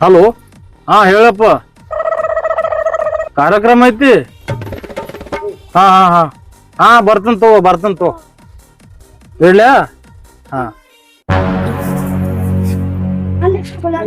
Hello? ಹಾ ಹೇಳಪ್ಪ. ಕಾರ್ಯಕ್ರಮ ಐತಿ? ಹಾ ಹಾ ಹಾ. ಹಾ ಬರ್ತನ್ ತಗೋ ಬರ್ತನ್ ತಗೋ. ಇಡ್ಲ್ಯಾ ಹಾ.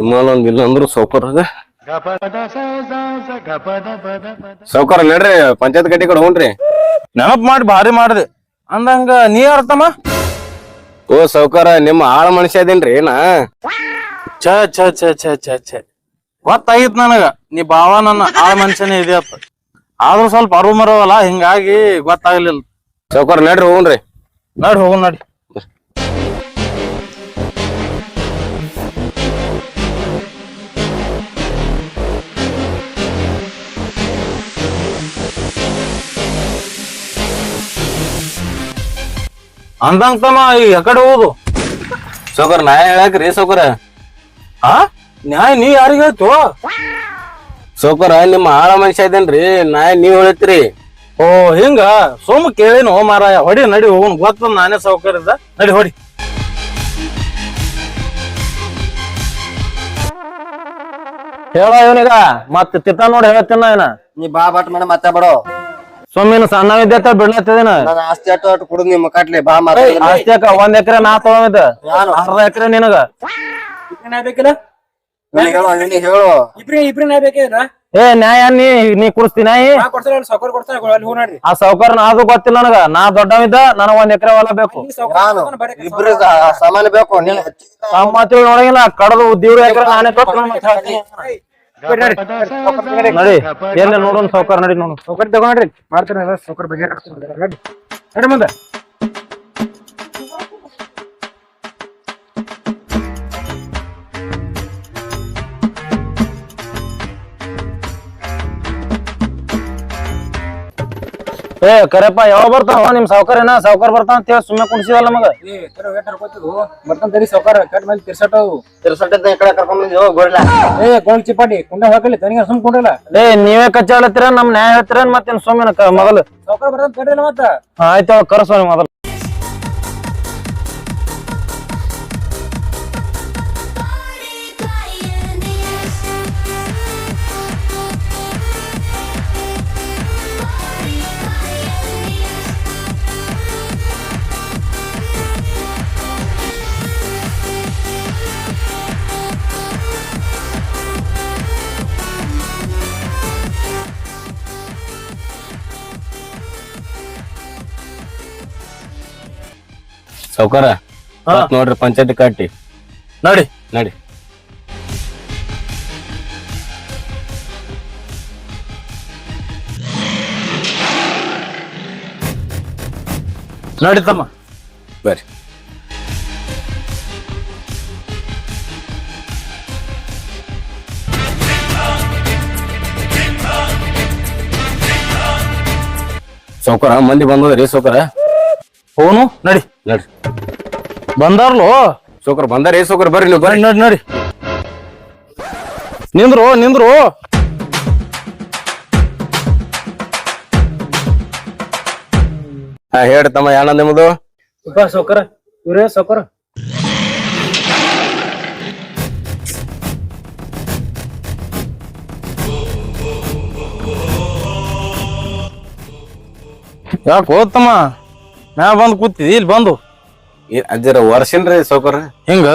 ವಿಮಾನ ಇಲ್ಲ ಅಂದ್ರು ಸೌಕರ್ಯ ಸೌಕರ್ಯ ನಡ್ರಿ ಪಂಚಾಯತ್ ಗಟ್ಟಿ ಕಡೆ ಹೋಗ್ರಿ. ನೆನಪ್ ಮಾಡಿ ಭಾರಿ ಮಾಡ್ರಿ ಅಂದಂಗ ನೀ ಅರ್ಥಮ್ಮ ಓ ಸೌಕರ್ಯ ನಿಮ್ಮ ಆಳ ಮನುಷ್ಯ ಅದೇನ್ರಿ ನಾ? ಛ ಛ ಛ ಛ ಛ ಛ. ಗೊತ್ತಾಗಿತ್ ನನಗ. ನೀ ಭಾವ ನನ್ನ ಆಳ ಮನುಷ್ಯನೇ ಇದೆ ಅಂತ ಆದ್ರೂ ಸ್ವಲ್ಪ ಅರು ಮರವಲ್ಲ ಹಿಂಗಾಗಿ ಗೊತ್ತಾಗ್ಲಿಲ್ಲ. ಸೌಕರ್ಯ ನಡ್ರಿ ಹೋಗ್ರಿ ನಡಿ ಹೋಗೋಣ ನಡಿ ಅಂದಂಗ ತಮ್ಮ ಈ ಎಕಡೆ ಹೋಗುದು ಸೌಕರ್ ನಾ ಹೇಳಕ್ರಿ ಸೌಕರ್ಯ ಆ? ನ್ಯಾಯ ನೀ ಯಾರಿಗ ಹೇಳ್ತು? ಸೌಕರ್ಯ ನಿಮ್ಮ ಆಳ ಮನುಷ್ಯ ಇದೇನ್ರಿ? ನಾ ನೀವ್ ಹೇಳ್ತೀರಿ. ಓ ಹಿಂಗ? ಸೋಮ ಕೇಳೇನು ಮಾರಾಯ ಹೊಡಿ ನಡಿ ಹೋಗೋಣ ಗೊತ್ತ ನಾನೇ ಸೌಕರ್ಯದ ನಡಿ ಹೊಡಿ. ಹೇಳ ಇವನಿಗ? ಮತ್ ತಿತ್ತ ನೋಡಿ ಹೇಳ್ತೀನ ಏನ ನೀ ಬಾ ಬಟ್ ಮೇಡಮ್ ಮತ್ತೆ ಬಡೋ ಸೊಮ್ಮಿನ ಸಣ್ಣ ವಿದ್ಯಾರ್ಥ ಬಿಡ್ಲತ್ತಿದೇನ ನಾನು ಆಸ್ತಿ ಅಟ್ಟು ಅಟ್ಟು ಕುಡಿದ್ ನಿಮ್ಮ ಕಟ್ಲಿ ಬಾ ಮಾರ ಆಸ್ತಿ ಅಕ್ಕ ಒಂದ್ ಎಕರೆ ನಾ ತಗೊಂಡಿದ್ದ. ಅರ್ಧ ಎಕರೆ ನಿನಗ. ಬೇಕಿಲ್ಲ ಹೇಳು ನೀ ಹೇಳು. ಇಬ್ರಿ ಇಬ್ರಿ ಬೇಕಿಲ್ಲ ಏ ನ್ಯಾಯ ನೀ ನೀ ಕುಡಿಸ್ತೀನಿ ನಾ ಕೊಡ್ತಾರ ಸೌಕರ್ ಕೊಡ್ತಾರ ಅಲ್ಲಿ ಹೋಗ್ ನೋಡ್ರಿ. ಆ ಸೌಕರ್ಯ ಅದು ಗೊತ್ತಿಲ್ಲ ನನಗ. ನಾ ದೊಡ್ಡವಿದ್ದ ನನಗ ಒಂದ್ ಎಕರೆ ಹೊಲ ಬೇಕು. ನಾನು ಇಬ್ರು ಬೇಕು ನೀನು ನೋಡಂಗಿಲ್ಲ. ಕಡದು ದೇವ್ರ ಎಕರೆ ನಾನೇ ಹೇಳ್ತೀನಿ. ನಡಿ ಎಲ್ಲಿ ನೋಡೋಣ ಸೌಕರ್ ನಡಿ ನೋಡು ಸೌಕರ್ ತಗೊಂಡ್ರಿ. ಮಾಡ್ತೀನಿ ಸೌಕರ್ ಬಗ್ಗೆ ನಡಿ ಮುಂದೆ. ಏ ಕರೆಪ್ಪ ಯಾವಾಗ ಬರ್ತಾವ ನಿಮ್ ಸಾವ್ಕಾರೇನ? ಸಾವ್ಕಾರ ಬರ್ತಾವ ಅಂತ ಹೇಳಿ ಸುಮ್ಮನೆ ಕುಣಿಸಿದಲ್ಲ ಮಗ ಏ ಕರೆ ವೇಟ್ ಹಾಕೋತಿದ್ವು ಬರ್ತಾನ ತಡಿ ಸೌಕರ್ ಕಟ್ ಮೇಲೆ ತಿರ್ಸಟ್ ಅವು. ತಿರ್ಸಟ್ಟಿದ್ದ ಈ ಕಡೆ ಕರ್ಕೊಂಡ್ ಬಂದಿದ್ದೆ ಹೋಗ್ ಗೊಡ್ಲ ಏ ಗೋಳ್ ಚಿಪಾಟಿ ಕುಂಡ ಹಾಕಲಿ ತನಿಗೆ ಸುಮ್ ಕುಂಡಲ್ಲ ಏ ನೀವೇ ಕಚ್ಚಾಳತ್ತೀರ ನಮ್ ನ್ಯಾಯ ಹೇಳ್ತೀರ ಮತ್ತೇನ್ ಸುಮ್ಮನೆ ಕ- ಮೊದಲು ಸೌಕರ್ ಬರ್ತಾನ ಕಟ್ರಿಲ್ಲ ಮತ್ತ. ಆಯ್ತು ಕರ್ಸೋ ಮೊದಲು. ಸೌಕರ್ಯ ಹಾ. ನೋಡ್ರಿ ಪಂಚಾಯತ್ ಕಟ್ಟಿ. ನಡಿ. ನೋಡಿ. ತಮ್ಮ. ಬರ್ರಿ. ಸೌಕರ ಮಂದಿ ಬಂದದ್ರಿ ಸೌಕರ ಹೋನು ನಡಿ. ನಡ್ರಿ ಬಂದಾರ್ಲೋ ಸೌಕರ ಬಂದಾರಿ ಸೌಕರ ಬರ್ರಿ ನೀವು ಬರ್ರಿ ನಡಿ ನಡಿ ನಡಿ ನಿಂದ್ರು ನಿಂದ್ರು ಹಾ ಹೇಳ್ರಿ ತಮ್ಮ ಯಾಣ ನಿಮ್ಮದು ಉಪ ಸೌಕರ್ ಇವ್ರೇ ಸೌಕರ್ ಯಾಕೆ ಹೋತಮ್ಮ ಮ್ಯಾ ಬಂದು ಕೂತಿದ್ದಿ ಇಲ್ಲಿ ಬಂದು. ಏ- ಅಜ್ಜರ ವರ್ಷನ್ರಿ ಸೌಕರ? ಹಿಂಗ?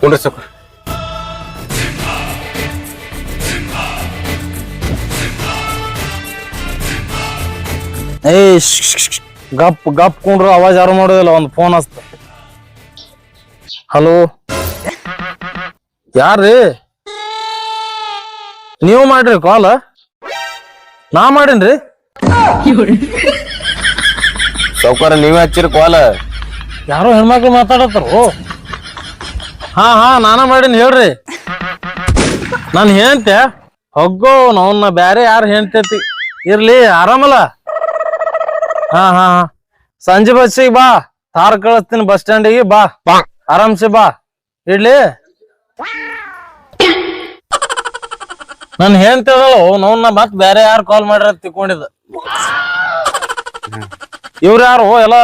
ಕುಂಡ್ರಿ ಸೌಕರ. ಶ್ಶ್. ಗಪ್ ಗಪ್ ಕುಂಡ್ರು ಅವಾಜ್ ಯಾರು ಮಾಡೋದಿಲ್ಲ ಒಂದು ಫೋನ್ ಹಸ್ತ ಹಲೋ ಯಾರ್ರಿ? ನೀವು ಮಾಡ್ರಿ ಕಾಲ್ ನಾ ಮಾಡೇನ್ರಿ? ಸೌಕರ ನೀವೇ ಹಚ್ಚಿರಿ ಕಾಲ. ಯಾರೋ ಹೆಣ್ಮಕ್ಳು ಮಾತಾಡತ್ತಾರು ಹಾ ಹಾ ನಾನ ಮಾಡೀನಿ ಹೇಳ್ರಿ. ನಾನು ಹೇಳ್ತೆ ಹೊಗ್ಗೋ ಅವನ್ನ ಬ್ಯಾರೆ ಯಾರು ಹೇಳ್ತೈತಿ ಇರ್ಲಿ ಆರಾಮಲ್ಲ? ಹಾ ಹಾ ಹಾ. ಸಂಜೆ ಬಸ್ಸಿಗೆ ಬಾ ತಾರ್ ಕಳಿಸ್ತೀನಿ ಬಸ್ ಸ್ಟ್ಯಾಂಡಿಗೆ ಬಾ. ಬಾ. ಆರಾಮ್ಸಿ ಬಾ. ಇಡ್ಲಿ? ನನ್ ಹೇಳ್ತದಳು ನೋವನ್ನ ಮತ್ತೆ ಬ್ಯಾರೆ ಯಾರು ಕಾಲ್ ಮಾಡ್ರ ತಿಳ್ಕೊಂಡಿದ್ದ. ಇವ್ರ ಯಾರು? ಎಲ್ಲ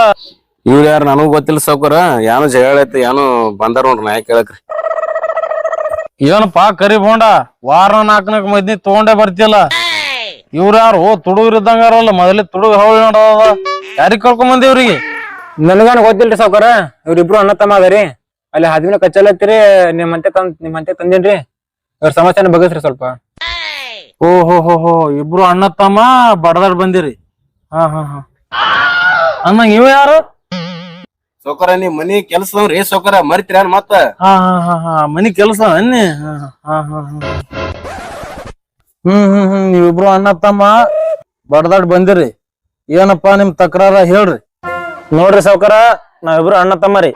ಇವ್ರ ಯಾರು ನನಗೂ ಗೊತ್ತಿಲ್ಲ ಸೌಕರ ಏನೋ ಜಗಳ ಐತಿ ಏನೋ ಬಂದಾರ ನೋಡ್ರಿ ನಾ ಕೇಳಕ್ರಿ ಏನಪ್ಪ ಕರಿ ಬೋಂಡ ವಾರ ನಾಲ್ಕನಾಕ್ ಮದ್ನಿ ತಗೊಂಡೇ ಬರ್ತಿಲ್ಲ ಇವ್ರ ಯಾರು? ತುಡುಗ್ರ ಇದ್ದಂಗಾರಲ್ಲ ಮೊದಲೇ ತುಡುಗ ಹೌಳಿ ನೋಡೋದ ಯಾರಿಗ್ ಕರ್ಕೊಂಡ್ ಬಂದಿ ಇವ್ರಿಗೆ? ನನಗೇನು ಗೊತ್ತಿಲ್ರಿ ಸಾವ್ಕಾರ. ಇವ್ರಿಬ್ರು ಅಣ್ಣ ತಮ್ಮ ಅದರಿ. ಅಲ್ಲಿ ಹದಿನ ಕಚ್ಚಲತ್ತೀರಿ ನಿಮ್ಮಂತೆ ತಂದ್ ನಿಮ್ಮಂತೆ ತಂದೇನ್ರಿ. ಇವ್ರ ಸಮಸ್ಯೆನ ಬಗಸ್ರಿ ಸ್ವಲ್ಪ. ಓ ಹೋ ಹೋ ಹೋ ಇಬ್ರು ಅಣ್ಣ ತಮ್ಮ ಬಡದಾಡ್ ಬಂದಿರಿ. ಹಾ ಹಾ ಹಾ. ಅನ್ನಂಗ ಇವ ಯಾರು? ಸೌಕರ ನೀ ಮನಿ ಕೆಲ್ಸದವ್ರಿ ಸೌಕರ ಮರಿತ್ರ ಮತ್ತ ಹಾ ಹಾ ಹಾ ಹಾ ಮನಿ ಕೆಲಸ ಅನ್ನಿ? ಹಾ ಹಾ ಹಾ ಹಾ. ಹ್ಮ್ ಹ್ಮ್ ಹ್ಮ್ ನೀವಿಬ್ರು ಅಣ್ಣ ತಮ್ಮ ಬಡದಾಡ್ ಬಂದಿರಿ. ಏನಪ್ಪಾ ನಿಮ್ ತಕರಾರ ಹೇಳ್ರಿ. ನೋಡ್ರಿ ಸೌಕರ ನಾವಿಬ್ರು ಅಣ್ಣ ತಮ್ಮರಿ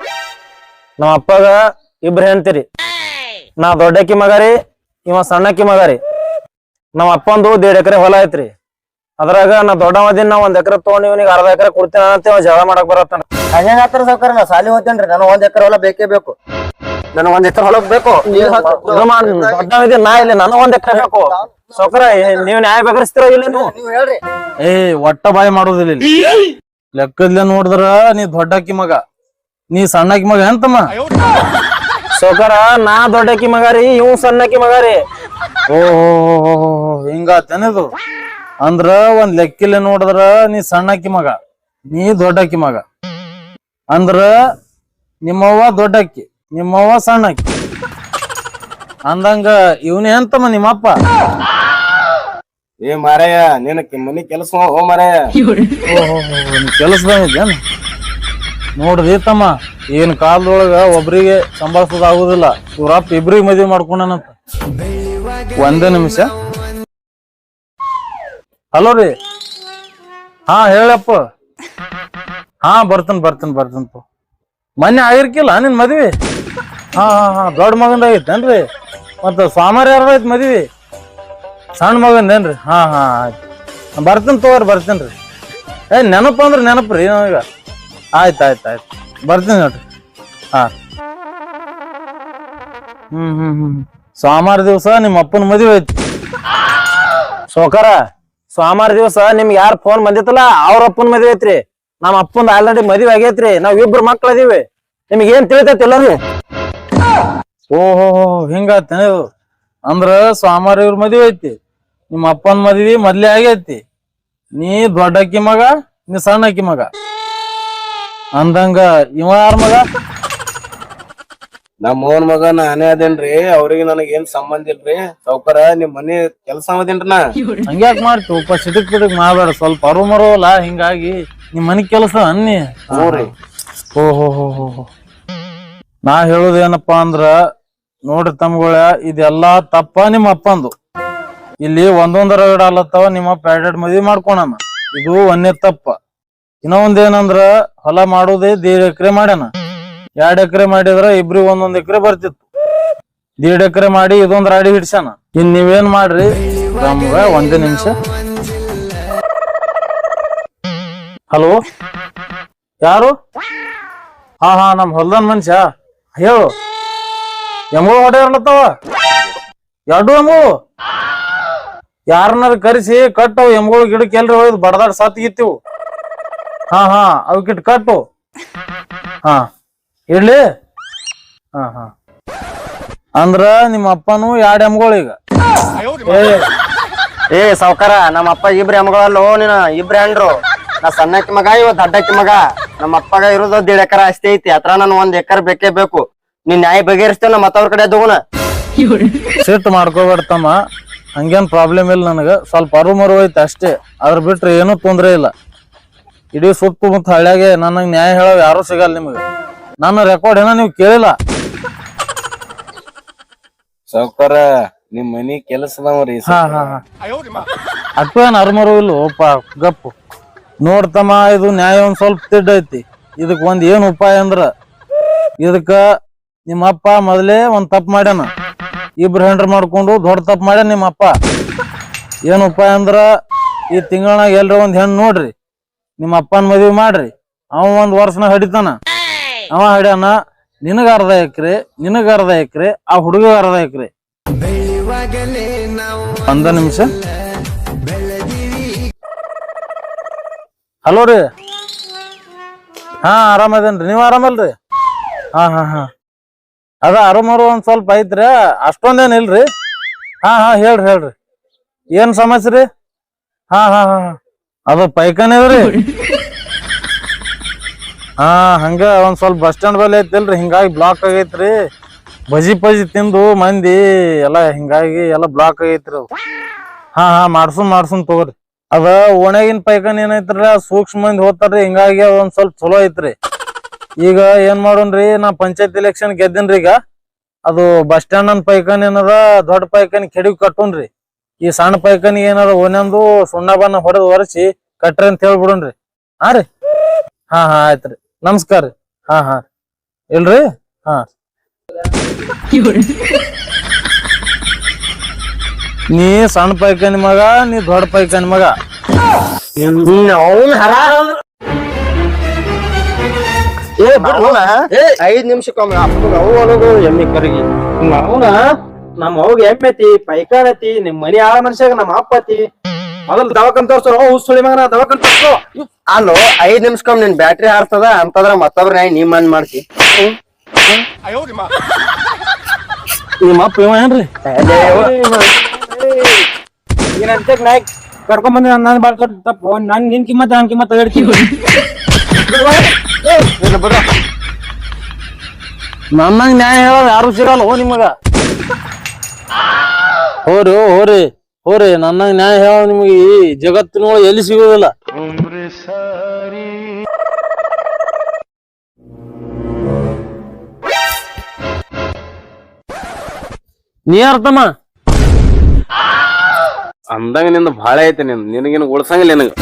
ನಮ್ಮ ಅಪ್ಪಗ ಇಬ್ರು ಹೆಣ್ತಿರಿ ನಾ ದೊಡ್ಡಕ್ಕಿ ಮಗಾರಿ ಇವ ಸಣ್ಣಕ್ಕಿ ಮಗಾರಿ ನಮ್ಮ ಅಪ್ಪಂದು ದೇಡ್ ಎಕರೆ ಹೊಲ ಐತ್ರಿ. ಅದ್ರಾಗ ನಾ ದೊಡ್ಡವದಿನ ನಾ ಒಂದ್ ಎಕರೆ ತಗೊಂಡ್ ಇವನಿಗೆ ಅರ್ಧ ಎಕರೆ ಕೊಡ್ತೇನೆ ಅಂತ ಇವ ಜಗಳ ಮಾಡಕ್ ಬರತ್ತಾನ. ಹಂಗ ಆತರ ಸಾವ್ಕಾರ ನಾ ಸಾಲಿ ಹೋಗ್ತೇನ್ರಿ ನಾನು ಒಂದ್ ಎಕರೆ ಹೊಲ ಬೇಕೇ ಬೇಕು. ನನ್ ಒಂದ್ ಎಕರೆ ಹೊಲಕ್ ಬೇಕು. ದೊಡ್ಡವದಿ ನಾ ಇಲ್ಲಿ ನನಗ ಒಂದ್ ಎಕರೆ ಬೇಕು. ಸೌಕರ ನೀವ್ ನ್ಯಾಯ ಬೇಕರಿಸ್ತೀರ ಇಲ್ಲ ನೀವು? ನೀವ್ ಹೇಳ್ರಿ. ಏ ಒಟ್ಟ ಬಾಯಿ ಮಾಡೋದಿಲ್ಲ ಇಲ್ಲಿ. ಲೆಕ್ಕದ್ಲೆ ನೋಡಿದ್ರ ನೀ ದೊಡ್ಡಕ್ಕಿ ಮಗ. ನೀ ಸಣ್ಣಕ್ಕಿ ಮಗ ಎಂತಮ್ಮ? ಸೌಕರ ನಾ ದೊಡ್ಡಕ್ಕಿ ಮಗ ರೀ ಇವ್ ಸಣ್ಣಕ್ಕಿ ಮಗ ರೀ. ಓ ಹಿಂಗಾತೇನಿದು ಅಂದ್ರ ಒಂದ್ ಲೆಕ್ಕಿಲೆ ನೋಡಿದ್ರ ನೀ ಸಣ್ಣಕ್ಕಿ ಮಗ ನೀ ದೊಡ್ಡಕ್ಕಿ ಮಗ. ಅಂದ್ರ ನಿಮ್ಮವ್ವ ದೊಡ್ಡಕ್ಕಿ ನಿಮ್ಮವ್ವ ಸಣ್ಣಕ್ಕಿ. ಅಂದಂಗ ಇವನೇ ಅಂತಮ್ಮ ನಿಮ್ಮಪ್ಪ. ಏ ಮಾರಾಯ ನಿನ್ನ ಮನಿ ಕೆಲಸ ಹೋ ಮಾರಾಯ. ಕೆಲಸದಾಗ ನೋಡ್ರಿ ತಮ್ಮ ಏನ್ ಕಾಲದೊಳಗ ಒಬ್ರಿಗೆ ಸಂಭಾಳಿಸೋದಾಗುದಿಲ್ಲ ಇವ್ರಪ್ಪ ಇಬ್ರಿಗೆ ಮದ್ವೆ ಮಾಡ್ಕೊಂಡನಂತ. ಒಂದೇ ನಿಮಿಷ. ಹಲೋ ರೀ. ಹಾ, ಹೇಳಪ್ಪ. ಹಾ, ಬರ್ತನ್ ಬರ್ತನ್ ಪ. ಮೊನ್ನೆ ಆಗಿರ್ಕಿಲ್ಲ ನಿನ್ ಮದ್ವಿ? ಹಾ ಹಾ ಹಾ, ದೊಡ್ಡ ಮಗಂದ ಆಗೈತೇನ್ರಿ? ಮತ್ತ ಸ್ವಾಮಾರ ಐತ್ ಮದ್ವಿ? ಸಣ್ಣ ಮಗಂದೇನ್ರಿ? ಹಾ ಹಾ, ಆಯ್ತು. ಬರ್ತೀನಿ ತಗೋರಿ, ಬರ್ತೀನಿ ರೀ. ಏ, ನೆನಪು ಅಂದ್ರೆ ನೆನಪು ರೀ ನಮಗ ಆಯ್ತು ಆಯ್ತು ಆಯ್ತು. ಬರ್ತೀನಿ ನೋಡ್ರಿ. ಹಾ. ಹ್ಮ್ ಹ್ಮ್ ಹ್ಮ್ ಸೋಮವಾರ ದಿವಸ ನಿಮ್ಮ ಅಪ್ಪನ ಮದುವೆ ಐತಿ. ಸೌಕರ? ಸೋಮವಾರ ದಿವಸ ನಿಮ್ಗೆ ಯಾರು ಫೋನ್ ಬಂದಿತ್ತಲ್ಲ, ಅವ್ರ ಅಪ್ಪನ ಮದ್ವೆ ಐತ್ರಿ. ನಮ್ಮ ಅಪ್ಪನ ಆಲ್ರೆಡಿ ಮದ್ವೆ ಆಗೈತ್ರಿ. ನಾವ್ ಇಬ್ರು ಮಕ್ಳು ಅದೀವಿ ನಿಮ್ಗೆ ಏನ್ ತಿಳಿತೈತಿ ಎಲ್ಲರೂ ಓಹೋ ಹಿಂಗಾತೇನೆ ಇದು? ಅಂದ್ರ ಸೋಮವಾರ ಇವ್ರ ಮದುವೆ ಐತಿ. ನಿಮ್ಮ ಅಪ್ಪನ ಮದ್ವಿ ಮೊದ್ಲೇ ಆಗೈತಿ. ನೀ ದೊಡ್ಡಕ್ಕಿ ಮಗ, ನೀ ಸಣ್ಣಕ್ಕಿ ಮಗ. ಅಂದಂಗ ಇವ ಯಾರ ಮಗ? ನಮ್ಮ ಅವನ್ ಮಗ ನಾನೇ ಅದೇನ್ರಿ? ಅವ್ರಿಗೆ ನನಗ್ ಏನ್ ಸಂಬಂಧ ಇಲ್ರಿ? ಸೌಕರ ನಿಮ್ ಮನೆ ಕೆಲಸ ಅವದೇನ್ರಿ ನಾ? ಹಂಗ್ಯಾಕ್ ಮಾಡ್ತು? ಉಪ ಸಿಟಕ್ ಪಿಟಕ್ ಮಾಡಬೇಡ ಸ್ವಲ್ಪ ಅರು ಮರೋಲ್ಲ ಹಿಂಗಾಗಿ ನಿಮ್ ಮನಿ ಕೆಲಸ ಅನ್ನಿ. ಹೋರಿ ಓ ಹೋ ಹೋ ಹೋ ನಾ ಹೇಳುದೇನಪ್ಪಾ ಅಂದ್ರ ನೋಡ್ರಿ ತಮ್ಗಳ ಇದೆಲ್ಲಾ ತಪ್ಪ ನಿಮ್ಮ ಅಪ್ಪಂದು. ಇಲ್ಲಿ ಒಂದೊಂದರ ಗಿಡ ಅಲ್ಲತ್ತವ ನಿಮ್ಮ ಪ್ಯಾಡೆಡ್ ಮದ್ವಿ ಮಾಡ್ಕೊಣಮ್ಮ ಇದು ಒಂದೇ ತಪ್ಪ. ಇನ್ನೊಂದೇನಂದ್ರ ಹೊಲ ಮಾಡೋದೇ ದೇಡ್ ಎಕರೆ ಮಾಡ್ಯಾನ. ಎರಡ್ ಎಕರೆ ಮಾಡಿದ್ರ ಇಬ್ರಿ ಒಂದೊಂದ್ ಎಕರೆ ಬರ್ತಿತ್ತು. ದೇಡ್ ಎಕರೆ ಮಾಡಿ ಇದೊಂದ್ ರಾಡಿ ಹಿಡ್ಸ್ಯಾನ. ಇನ್ ನೀವೇನ್ ಮಾಡ್ರಿ? ನಮ್ಗ ಒಂದೇ ನಿಮಿಷ. ಹಲೋ? ಯಾರು? ಹಾ ಹಾ, ನಮ್ ಹೊಲ್ದನ್ ಮನುಷ್ಯ. ಹೇಳು. ಎಮ್ಗಳು ಹೊಡೆಯರ್ಲತ್ತವ ಎರಡು ಎಮ್ಗಳು ಯಾರನ್ನ ಕರೆಸಿ ಕಟ್ಟವು ಎಮ್ಗಳು ಗಿಡಕ್ಕೆ ಎಲ್ರಿ ಹೋಯ್ದು ಬಡದಾಡ್ ಸತ್ತಿಗಿತ್ತಿವು ಹಾ ಹಾ ಅವಕ್ಕಿಟ್ಟು ಕಟ್ಟು. ಹಾ. ಇಡ್ಲಿ ಹಾ ಹಾ. ಅಂದ್ರ ನಿಮ್ಮ ಅಪ್ಪನು ಎರಡ್ ಎಮ್ಗಳು ಈಗ. ಏ ಏ. ಸಾವ್ಕಾರ ನಮ್ಮ ಅಪ್ಪ ಇಬ್ರು ಓ ನೀನ ಇಬ್ರು ಹೆಂಡ್ರು. ನಾ ಸಣ್ಣಕ್ಕಿ ಮಗ ಇವ ದೊಡ್ಡಕ್ಕಿ ಮಗ. ನಮ್ಮ ಅಪ್ಪಗ ಇರೋದು ದೇಡ್ ಎಕರೆ ಆಸ್ತಿ ಐತಿ ಅತ್ರ ನಾನು ಒಂದ್ ಎಕರೆ ಬೇಕೇ ಬೇಕು. ನೀನ್ ನ್ಯಾಯ ಬಗೆಹರಿಸ್ತೇನೆ ಮತ್ತವ್ರ ಕಡೆ ದೋಗುಣ ಸಿಟ್ಟು ಮಾಡ್ಕೋಬೇಡ್ತಮ್ಮ ಹಂಗೇನ್ ಪ್ರಾಬ್ಲಮ್ ಇಲ್ಲ ನನಗ. ಸ್ವಲ್ಪ ಅರು ಮರು ಐತೆ ಅಷ್ಟೇ. ಅದ್ರ ಬಿಟ್ರೆ ಏನೂ ತೊಂದ್ರೆ ಇಲ್ಲ. ಇಡೀ ಸುತ್ತಮುತ್ತ ಹಳ್ಳಿಯಾಗೆ ನನಗ್ ನ್ಯಾಯ ಹೇಳೋ ಯಾರು ಸಿಗಲ್ಲ ನಿಮಗೆ. ನನ್ನ ರೆಕಾರ್ಡ್ ಏನೋ ನೀವು ಕೇಳಿಲ್ಲ. ಸೌಕರ ನಿಮ್ ಮನಿ ಕೆಲಸದವ್ರಿ ಅಟ್ಟು ಏನ್ ಅರ್ಮರು ಇಲ್ಲ? ಒಪ್ಪ ಗಪ್ಪು. ನೋಡ್ತಮ್ಮ ಇದು ನ್ಯಾಯ ಒಂದ್ ಸ್ವಲ್ಪ ತಿಡ್ ಐತಿ. ಇದಕ್ ಒಂದ್ ಏನ್ ಉಪಾಯ ಅಂದ್ರ ಇದಕ್ಕ ನಿಮ್ಮ ಅಪ್ಪ ಮೊದಲೇ ಒಂದ್ ತಪ್ಪು ಮಾಡ್ಯಾನ. ಇಬ್ರು ಹೆಂಡ್ರ ಮಾಡ್ಕೊಂಡು ದೊಡ್ಡ ತಪ್ಪು ಮಾಡ್ಯಾನ ನಿಮ್ಮ ಅಪ್ಪ. ಏನ್ ಉಪಾಯ ಅಂದ್ರ ಈ ತಿಂಗಳನಾಗ ಎಲ್ರ ಒಂದ್ ಹೆಣ್ಣು ನೋಡ್ರಿ. ನಿಮ್ಮ ಅಪ್ಪನ ಮದ್ವಿ ಮಾಡ್ರಿ. ಅವ ಒಂದ್ ವರ್ಷನ ಹಡಿತಾನ. ಅವ ಹಡ್ಯಾನ, ನಿನಗ ಅರ್ಧ ಎಕ್ರೆ, ನಿನಗ ಅರ್ಧ ಎಕ್ರೆ, ಆ ಹುಡುಗ ಅರ್ಧ ಎಕ್ರೆ. ಒಂದ ನಿಮಿಷ. ಹಲೋ ರೀ. ಹಾ ಆರಾಮದೇನ್ರಿ ನೀವ್ ಆರಾಮಲ್ರಿ ಹಾ ಹಾ ಹಾ. ಅದ ಅರಮರು ಒಂದ್ ಸ್ವಲ್ಪ ಐತ್ರಿ. ಅಷ್ಟೊಂದೇನ್ ಇಲ್ರಿ. ಹಾ ಹಾ, ಹೇಳ್ರಿ ಹೇಳ್ರಿ. ಏನ್ ಸಮಸ್ಯೆ ರೀ? ಹಾ ಹಾ ಹಾ. ಅದು ಪೈಖಾನೆ ಅದ್ರಿ ಹಾ, ಹಂಗ ಒಂದ್ ಸ್ವಲ್ಪ ಬಸ್ ಸ್ಟ್ಯಾಂಡ್ ಬಲ್ಲಿ ಐತಿಲ್ರಿ ಹಿಂಗಾಗಿ ಬ್ಲಾಕ್ ಆಗೈತ್ರಿ. ಬಜಿ ಪಜಿ ತಿಂದು ಮಂದಿ ಎಲ್ಲ ಹಿಂಗಾಗಿ ಎಲ್ಲ ಬ್ಲಾಕ್ ಆಗೈತ್ರಿ ಹಾ ಹಾ ಮಾಡ್ಸುನ್ ಮಾಡ್ಸುನ್ ತಗೋರಿ. ಅದ ಓಣ್ಯಾಗಿನ ಪೈಕನ್ ಏನೈತ್ರಿ ಸೂಕ್ಷ್ಮ ಮಂದಿ ಹೋಗ್ತಾರ್ರಿ, ಹಿಂಗಾಗಿ ಒಂದ್ ಸ್ವಲ್ಪ ಚಲೋ ಐತ್ರಿ. ಈಗ ಏನ್ ಮಾಡೋಣ್ರಿ, ನಾ ಪಂಚಾಯತ್ ಎಲೆಕ್ಷನ್ ಗೆದ್ದೇನ್ರಿ ಈಗ. ಅದು ಬಸ್ ಸ್ಟ್ಯಾಂಡ್ ಅನ್ ಪೈಕನ್ ಏನದ, ದೊಡ್ಡ ಪೈಖಾನಿ ಕೆಡಿಗ್ ಕಟ್ಟೋನ್ರಿ. ಈ ಸಣ್ಣ ಪೈಖಾನಿ ಏನಾರ ಒಂದೊಂದು ಸುಣ್ಣ ಬಣ್ಣ ಹೊಡೆದು ಒರೆಸಿ ಕಟ್ರಿ ಅಂತ ಹೇಳ್ಬಿಡೋನ್ರಿ ಹಾ ರೀ. ಹಾ ಹಾ, ಆಯ್ತ್ರಿ. ನಮಸ್ಕಾರ ರೀ. ಹಾ ಹಾ. ಇಲ್ರಿ? ಹಾ. ನೀ ಸಣ್ಣ ಪೈಖಾನಿ ಮಗ ನೀ ದೊಡ್ಡ ಪೈಖಾನಿ ಮಗ. ಅವನ್ ಹರ ಏ ಬಿಡ್ಬೋಣ ಐದ್ ನಿಮಿಷಕ್ಕೊಮ್ಮೆ ಅಪ್ಪಗ ಅವು ಅನ್ನೋದು ಎಮ್ಮಿ ಕರಗಿ. ಅವನ? ನಮ್ಮ ಅವ್ಗ ಎಮ್ಮೈತಿ ಐತಿ ನಿಮ್ ಮನಿ ಆಳ ಮನುಷ್ಯಾಗ ನಮ್ಮ ಅಪ್ಪತಿ ಮೊದಲ್ ದವಾಖಾನ್ ತೋರ್ಸೋ. ಸುಳಿ ಮಗನ ದವಾಖಾನ್ ತೋರ್ಸೋ. ಅಲ್ಲೋ ಐದ್ ನಿಮಿಷಕ್ಕೊಮ್ಮೆ ನಿನ್ ಬ್ಯಾಟ್ರಿ ಹಾರ್ತದ? ಅಂತಂದ್ರ ಮತ್ತೊಬ್ರ ನಾಯಿ ನೀ ಮನ್ ಮಾಡ್ತಿ. ನಿಮ್ಮ ಅಪ್ಪ ಇವ ಏನ್ರಿ? ಏನಂತ ನಾಯಕ್ ಕರ್ಕೊಂಡ್ ಬಂದ ನಾನು ಬಾಳ್ ತಪ್ಪು ನನ್ ನಿನ್ ಕಿಮ್ಮತ್ ನನ್ ಕಿಮ್ಮತ್ ಹೇಳ್ತೀವಿ ನನ್ನಂಗ್ ನ್ಯಾಯ ಹೇಳೋದು ಯಾರು ಸಿಗಲ್ಲ ಹೋ ನಿಮಗ ಹೋರಿ ಹೋರಿ. ಹೋರಿ ನನ್ನ ನ್ಯಾಯ ಹೇಳೋ ನಿಮಗೆ ಈ ಜಗತ್ತಿನೊಳಗೆ ಎಲ್ಲಿ ಸಿಗೋದಿಲ್ಲ. ನೀ ಅರ್ಥಮ್ಮ ಅಂದಂಗ ನಿಂದ ಭಾಳ ಐತೆ ನಿನ್ ನಿನಗಿನ ಉಳ್ಸಂಗಿಲ್ಲ ನಿನಗ.